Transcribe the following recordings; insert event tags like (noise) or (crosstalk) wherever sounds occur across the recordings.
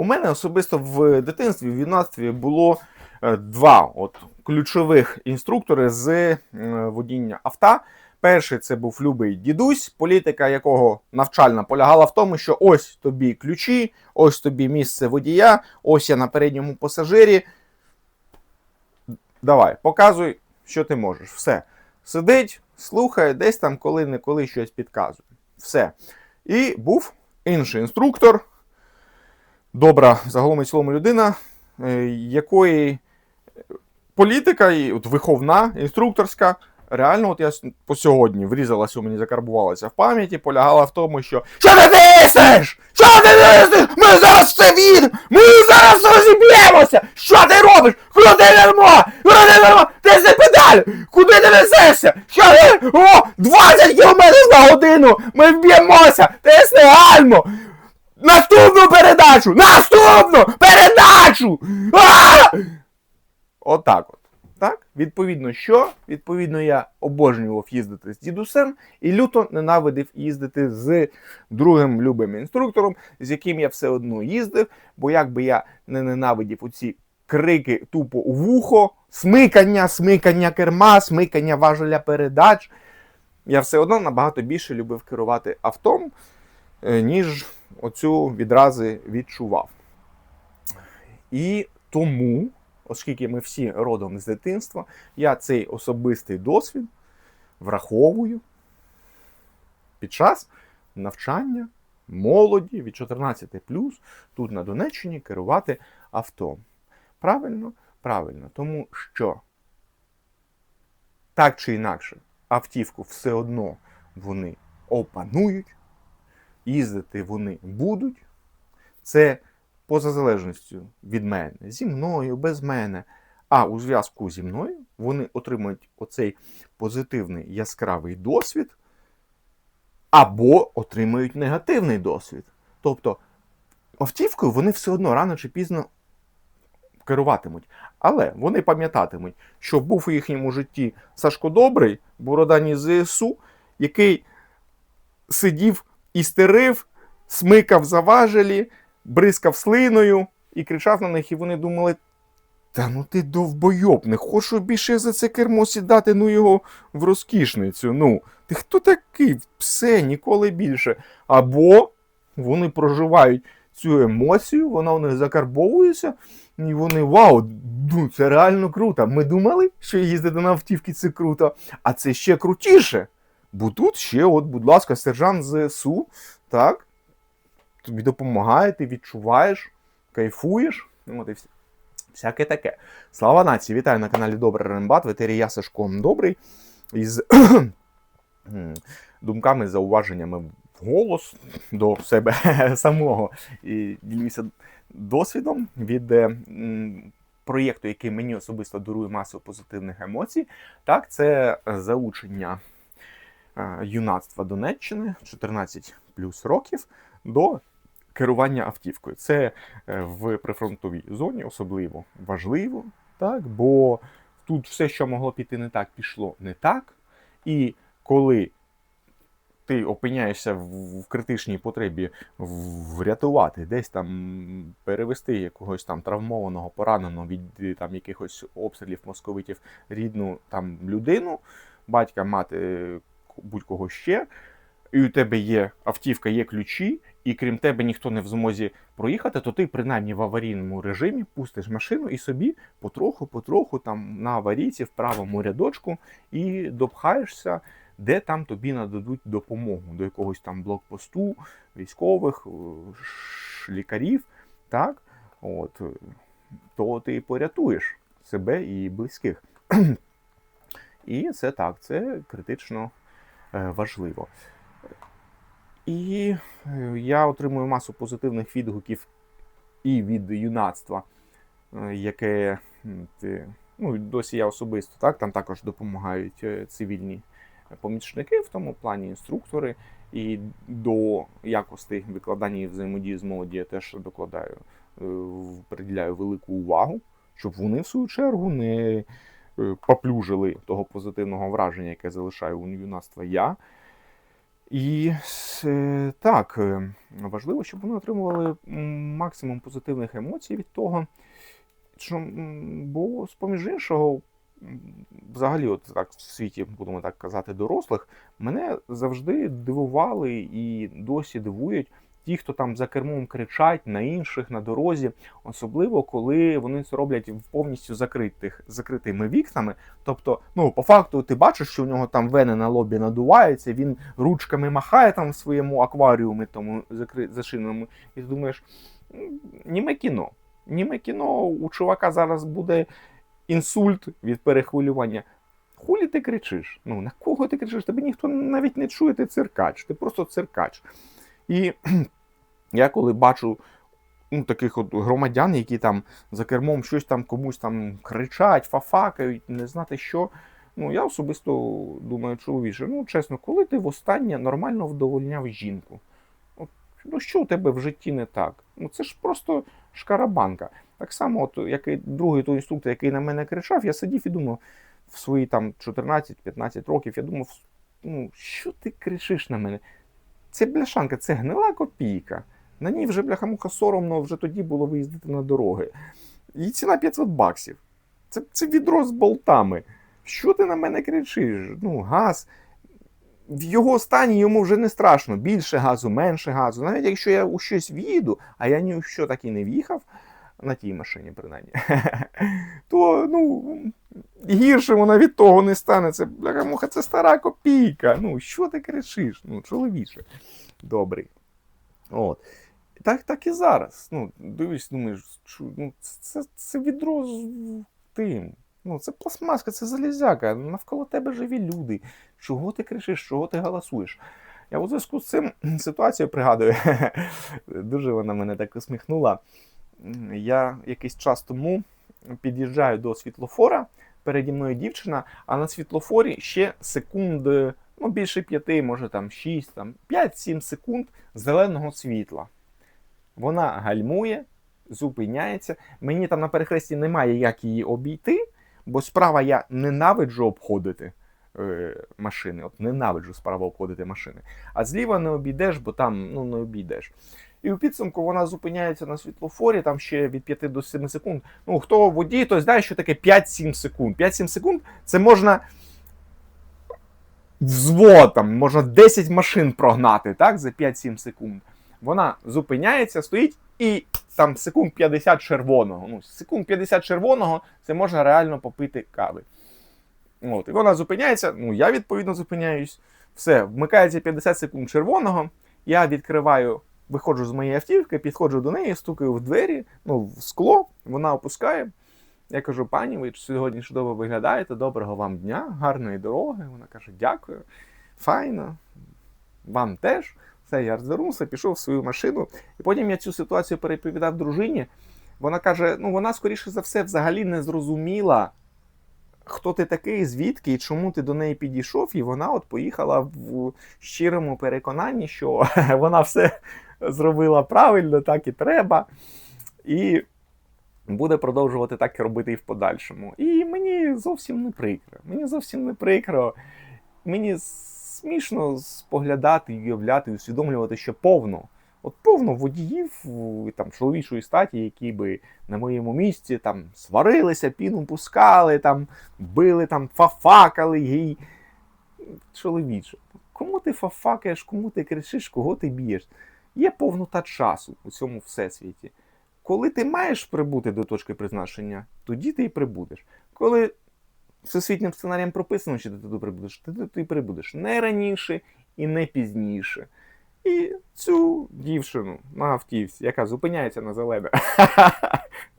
У мене особисто в дитинстві, в юнацтві було е, два от, ключових інструктори з е, водіння авто. Перший це був любий дідусь, політика якого навчальна полягала в тому, що ось тобі ключі, ось тобі місце водія, ось я на передньому пасажирі. Давай, показуй, що ти можеш. Все. Сидить, слухає, десь там коли-неколи щось підказує. Все. І був інший інструктор, добра загалом і цілому людина, е, якої політика і от виховна, інструкторська. Реально, от я по сьогодні врізалася у мені, закарбувалася в пам'яті, полягала в тому, що Що ти тиснеш? Що ти тиснеш? Ми зараз все від! Ми зараз розіб'ємося! Що ти робиш? Крути нермо! Крути нермо! Тисни педаль! Куди ти несешся? Що ти? О! 20 км на годину! Ми вб'ємося! Тисни гальмо! Наступну передачу! Наступну передачу! Отак от. Так? Відповідно, що? Відповідно, я обожнював їздити з дідусем і люто ненавидив їздити з другим любим інструктором, з яким я все одно їздив, бо як би я не ненавидів оці крики тупо у вухо, смикання, смикання керма, смикання важеля передач, я все одно набагато більше любив керувати автом, е, ніж оцю відрази відчував. І тому, оскільки ми всі родом з дитинства, я цей особистий досвід враховую під час навчання молоді від 14 тут на Донеччині керувати авто. Правильно? Правильно. Тому що так чи інакше, автівку все одно вони опанують, їздити вони будуть. Це поза залежністю від мене, зі мною, без мене. А у зв'язку зі мною вони отримують оцей позитивний яскравий досвід, або отримують негативний досвід. Тобто автівкою вони все одно рано чи пізно керуватимуть. Але вони пам'ятатимуть, що був у їхньому житті Сашко Добрий, Бородані ЗСУ, який сидів і стерив, смикав за важелі, бризкав слиною і кричав на них, і вони думали. Та ну ти довбойоб, не хочу більше за це кермо сідати, ну його в розкішницю. Ну, ти хто такий? Все, ніколи більше. Або вони проживають цю емоцію, вона у них закарбовується, і вони вау, ну це реально круто. Ми думали, що їздити на автівці це круто, а це ще крутіше. Бо тут ще, от, будь ласка, сержант ЗСУ, так, тобі допомагає, ти відчуваєш, кайфуєш. Ну, От і. Всяке таке. Слава нації! Вітаю на каналі Добрий Рембат. В я Сашко Добрий. Із (clears throat) думками, зауваженнями голос до себе (laughs) самого. І ділюся досвідом від е, проєкту, який мені особисто дарує масу позитивних емоцій. Так, це заучення юнацтва Донеччини 14 плюс років до керування автівкою. Це е, в прифронтовій зоні особливо важливо, так? бо тут все, що могло піти не так, пішло не так. І коли ти опиняєшся в критичній потребі врятувати, десь там перевести якогось там травмованого, пораненого від е, там якихось обстрілів московитів рідну там людину, батька, мати, е, будь-кого ще, і у тебе є автівка, є ключі, і крім тебе ніхто не в змозі проїхати, то ти принаймні в аварійному режимі пустиш машину і собі потроху-потроху там на аварійці в правому рядочку і допхаєшся, де там тобі нададуть допомогу до якогось там блокпосту, військових, е, лікарів, так? От, е, то ти порятуєш себе і близьких. (clears throat) І це так, це критично важливо. І е, я отримую масу позитивних відгуків і від юнацтва, е, яке ну, досі я особисто, так, там також допомагають е, цивільні помічники, в тому плані інструктори. І до якості викладання і взаємодії з молоді я теж докладаю, е, приділяю велику увагу, щоб вони, в свою чергу, не е, поплюжили того позитивного враження, яке залишаю у юнацтва я. І е, так, е, важливо, щоб вони отримували максимум позитивних емоцій від того, що, бо з-поміж іншого, взагалі, от так в світі, будемо так казати, дорослих, мене завжди дивували і досі дивують ті, хто там за кермом кричать на інших на дорозі, особливо коли вони це роблять повністю закритих закритими вікнами. Тобто, ну по факту, ти бачиш, що у нього там вени на лобі надуваються, він ручками махає там в своєму акваріумі, тому закри... зашиненому, і ти думаєш, німе кіно. Німе кіно у чувака зараз буде інсульт від перехвилювання. Хулі ти кричиш? Ну, на кого ти кричиш? Тебе ніхто навіть не чує, ти циркач, ти просто циркач. І я коли бачу ну, таких от громадян, які там за кермом щось там комусь там кричать, фафакають, не знати що. Ну, я особисто думаю, чоловіче, ну чесно, коли ти востаннє нормально вдовольняв жінку? От, ну що у тебе в житті не так? Ну це ж просто шкарабанка. Так само, от, і другий той інструктор, який на мене кричав, я сидів і думав, в свої там 14-15 років, я думав, ну що ти кричиш на мене? Це бляшанка, це гнила копійка. На ній вже бляхамуха соромно вже тоді було виїздити на дороги. І ціна 500 баксів. Це, це відро з болтами. Що ти на мене кричиш? Ну, газ. В його стані йому вже не страшно. Більше газу, менше газу. Навіть якщо я у щось в'їду, а я ні у що так і не в'їхав, на тій машині, принаймні, (laughs) то ну, гірше вона від того не стане. Це бляха-муха, це стара копійка. Ну, що ти кричиш? Ну, чоловіче. Добрий. От. Так, так і зараз. Ну, дивись, думаєш, ну, це, це відро з тим. Ну, це пластмаска, це залізяка. Навколо тебе живі люди. Чого ти кричиш, чого ти галасуєш? Я у зв'язку з цим (clears throat) ситуацію пригадую. (laughs) Дуже вона мене так усміхнула. Я якийсь час тому під'їжджаю до світлофора, переді мною дівчина, а на світлофорі ще секунд, ну більше п'яти, може там шість, там 5-7 секунд зеленого світла. Вона гальмує, зупиняється. Мені там на перехресті немає як її обійти, бо справа я ненавиджу обходити е, машини. От ненавиджу справа обходити машини. А зліва не обійдеш, бо там ну, не обійдеш. І у підсумку вона зупиняється на світлофорі, там ще від 5 до 7 секунд. Ну, хто водій, той знає, що таке 5-7 секунд. 5-7 секунд це можна взвод, там, можна 10 машин прогнати так, за 5-7 секунд. Вона зупиняється, стоїть і там секунд 50 червоного. Ну, секунд 50 червоного це можна реально попити кави. От, І вона зупиняється, ну я відповідно зупиняюсь. Все, вмикається 50 секунд червоного. Я відкриваю, виходжу з моєї автівки, підходжу до неї, стукаю в двері, ну, в скло, вона опускає. Я кажу, пані, ви сьогодні чудово виглядаєте, доброго вам дня, гарної дороги. Вона каже, дякую, файно, вам теж. Все, я розвернувся, пішов в свою машину. І потім я цю ситуацію переповідав дружині. Вона каже: ну вона, скоріше за все, взагалі не зрозуміла, хто ти такий, звідки і чому ти до неї підійшов. І вона от поїхала в щирому переконанні, що (laughs) вона все зробила правильно, так і треба. І буде продовжувати так робити і в подальшому. І мені зовсім не прикро. Мені зовсім не прикро. Мені смішно споглядати, уявляти, усвідомлювати, що повно. От повно водіїв там, чоловічої статі, які би на моєму місці там сварилися, піну пускали, там, били, там, фафакали їй. Чоловіче, кому ти фафакаєш, кому ти кричиш, кого ти б'єш? Є повнота часу у цьому всесвіті. Коли ти маєш прибути до точки призначення, тоді ти і прибудеш. Коли всесвітнім сценарієм прописано, що ти туди прибудеш, ти туди прибудеш не раніше і не пізніше. І цю дівчину на автівці, яка зупиняється на зелене,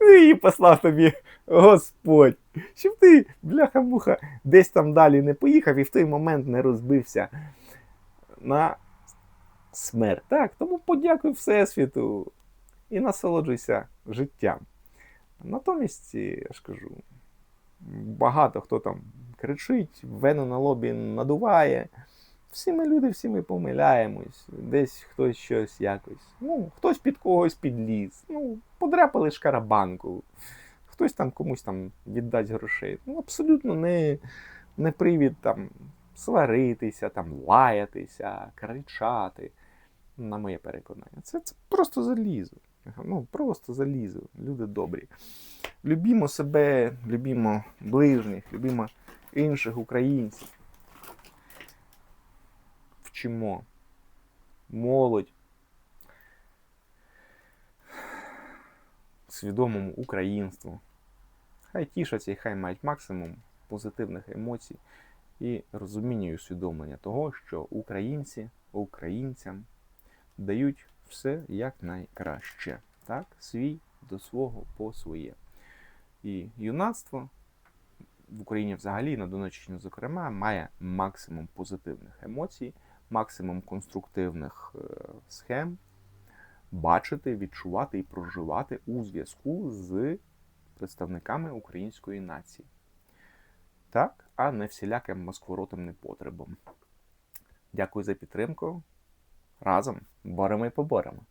(laughs) її послав тобі Господь, щоб ти, бляха-муха, десь там далі не поїхав і в той момент не розбився на смерть. Так, тому подякуй Всесвіту і насолоджуйся життям. Натомість, я ж кажу, багато хто там кричить, вену на лобі надуває. Всі ми люди, всі ми помиляємось, десь хтось щось якось. Ну, хтось під когось підліз, ну, подряпали шкарабанку, хтось там комусь там віддасть грошей. Ну, абсолютно не, не привід там сваритися, там, лаятися, кричати. На моє переконання. Це, це просто залізо. Ну, просто залізо. Люди добрі. Любімо себе, любімо ближніх, любімо інших українців. Вчимо. Молодь. Свідомому українству. Хай тішаться і хай мають максимум позитивних емоцій і розуміння і усвідомлення того, що українці українцям дають все якнайкраще. Так? Свій до свого по своє. І юнацтво в Україні взагалі, на Донеччині, зокрема, має максимум позитивних емоцій, максимум конструктивних е, схем бачити, відчувати і проживати у зв'язку з представниками української нації. Так, а не всіляким москворотим непотребом. Дякую за підтримку. Разом боремо і поборемо.